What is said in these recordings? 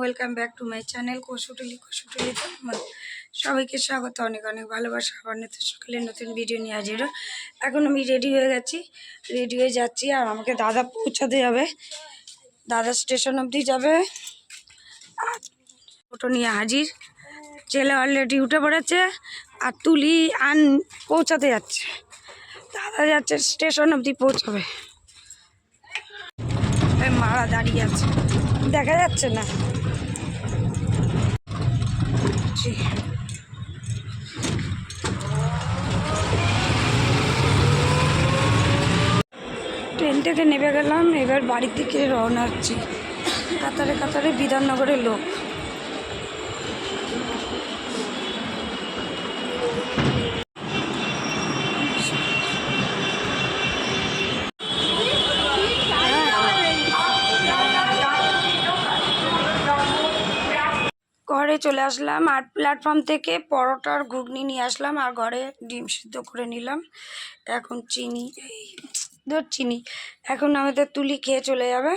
Welcome back to my channel কসুটুলি কসুটুলিতে সবাইকে স্বাগত, অনেক অনেক ভালোবাসা, আবার নতুন সকালে নতুন ভিডিও নিয়ে হাজির। এখন আমি রেডি হয়ে গেছি রেডি হয়ে যাচ্ছি আর আমাকে দাদা পৌঁছাতে যাবে, দাদা স্টেশন অবধি যাবে আর টোটো নিয়ে হাজির, ছেলে অলরেডি উঠে পড়েছে আর তুলি আন পৌঁছাতে যাচ্ছে, দাদা যাচ্ছে স্টেশন অবধি পৌঁছাবে ওই মারা দাঁড়িয়ে আছে। দেখা যাচ্ছে না। ট্রেন থেকে নেমে গেলাম, এবার বাড়ির দিকে রওনা হচ্ছি। কাতারে কাতারে বিধাননগরের লোক। ঘরে চলে আসলাম আর প্ল্যাটফর্ম থেকে পরোটার ঘুগনি নিয়ে আসলাম আর ঘরে ডিম সিদ্ধ করে নিলাম। এখন চিনি, এই ধর চিনি। এখন আমাদের তুলি খেয়ে চলে যাবে।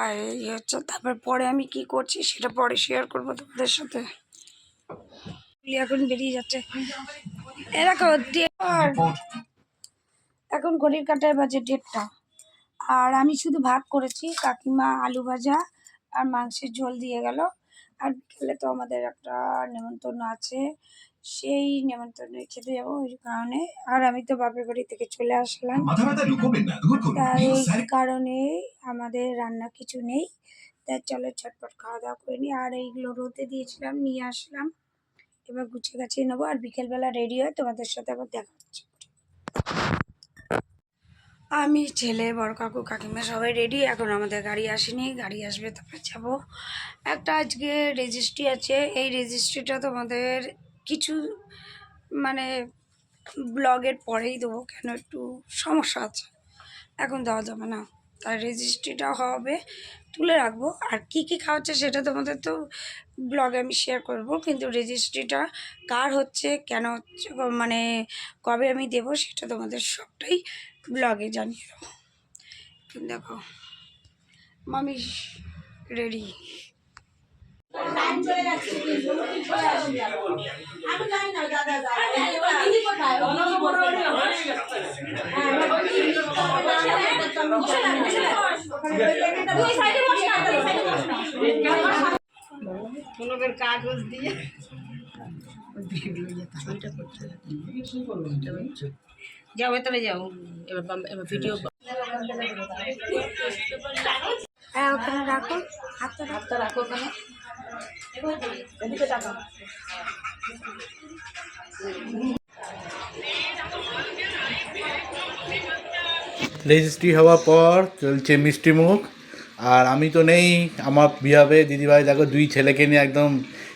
আর এই হচ্ছে, তারপর পরে আমি কি করছি সেটা পরে শেয়ার করব তোমাদের সাথে। তুলি এখন বেরিয়ে যাচ্ছে। এরকম এখন ঘড়ির কাটায় বাজে ডেটটা আর আমি শুধু ভাত করেছি, কাকিমা আলু ভাজা আর মাংসের ঝোল দিয়ে গেল। আর বিকেলে তো আমাদের একটা নেমন্তন্ন আছে। সেই নেমন্তন্নে খেতে যাব ওই কারণে। আর আমি তো বাপের বাড়ি থেকে চলে আসলাম। তাই এই কারণে আমাদের রান্না কিছু নেই। তাই চলো ঝটপট খাওয়া দাওয়া করে নিই আর এইগুলো রোদে দিয়েছিলাম নিয়ে আসলাম। এবার গুছিয়ে গাছিয়ে নেব। আর বিকেলবেলা রেডি হয়ে তোমাদের সাথে আবার দেখা হচ্ছে। আমি ছেলে, বড় কাকু, কাকিমা সবাই রেডি এখন আমাদের গাড়ি আসেনি, গাড়ি আসবে তারপর যাব। একটা আজকে রেজিস্ট্রি আছে। এই রেজিস্ট্রিটা তোমাদের কিছু মানে ব্লগের পরেই দেবো, কেন একটু সমস্যা আছে। এখন দেওয়া যাবে না। তাই রেজিস্ট্রিটা হবে, তুলে রাখব। আর কি কি খাওয়াচ্ছে সেটা তোমাদের তো ব্লগে আমি শেয়ার করব, কিন্তু রেজিস্ট্রিটা কার হচ্ছে, কেন হচ্ছে মানে কবে আমি দেব সেটা তোমাদের সবটাই ব্লগে জানিয়ে দেবো। দেখো, মামি রেডি ব্লগের কাগজ দিয়ে। যাও ভেতরে যাও। এবার এবার ভিডিও হ্যাঁ ওখানে রাখো। হাতটা রাখো। হাতটা রাখো ওখানে। এদিকে টাকা রেজিস্ট্রি হওয়ার পর চলছে মিষ্টি মুখ। আর আমি তো নেই, আমার বিহাবে দিদিভাই, দেখো দুই ছেলেকে নিয়ে একদম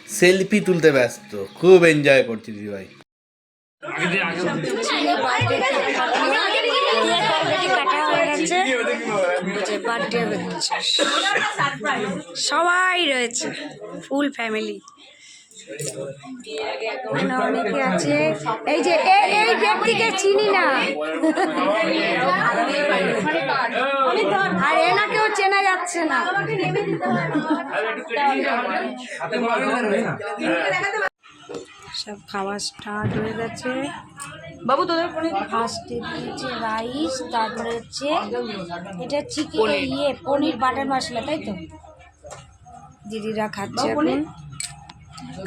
সেলফি তুলতে ব্যস্ত। খুব এনজয় করছি দিদিভাই। সবাই রয়েছে ফুল ফ্যামিলি অনেকে আছে এই যে এই ব্যক্তিকে চিনি না। আর এনাকেও চেনা যাচ্ছে না। সব খাওয়া স্টার্ট হয়ে গেছে। বাবু তোদের ফোনে ফার্স্টে দিয়েছে রাইস তারপরে হচ্ছে এটা চিকেন ইয়ে পনির বাটার মশলা তাই তো? দিদিরা খাচ্ছে এখন।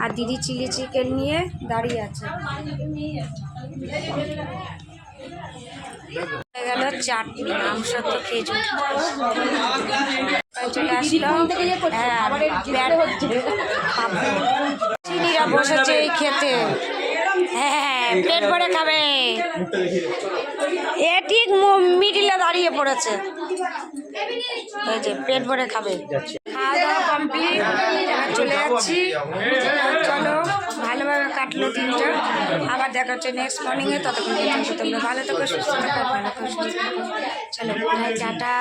আর দিদি চিলি চিকেন নিয়ে দাঁড়িয়ে আছে। গেল চাটনি আমসত্ব খেজুর। চলে আসলো হ্যাঁ চিনিরা বসেছে এই খেতে। হ্যাঁ পেট ভরে খাবে। এ ঠিক মিডিলে দাঁড়িয়ে পড়েছে। এই যে, পেট ভরে খাবে। চলে যাচ্ছি। চলো, ভালোভাবে কাটলো দিনটা। আবার দেখা হচ্ছে নেক্সট মর্নিংয়ে ততক্ষণ পর্যন্ত ভালো থাকো, সুস্থ থাকো, ভালো থাকো, সুস্থ থাকো। চলো টাটা।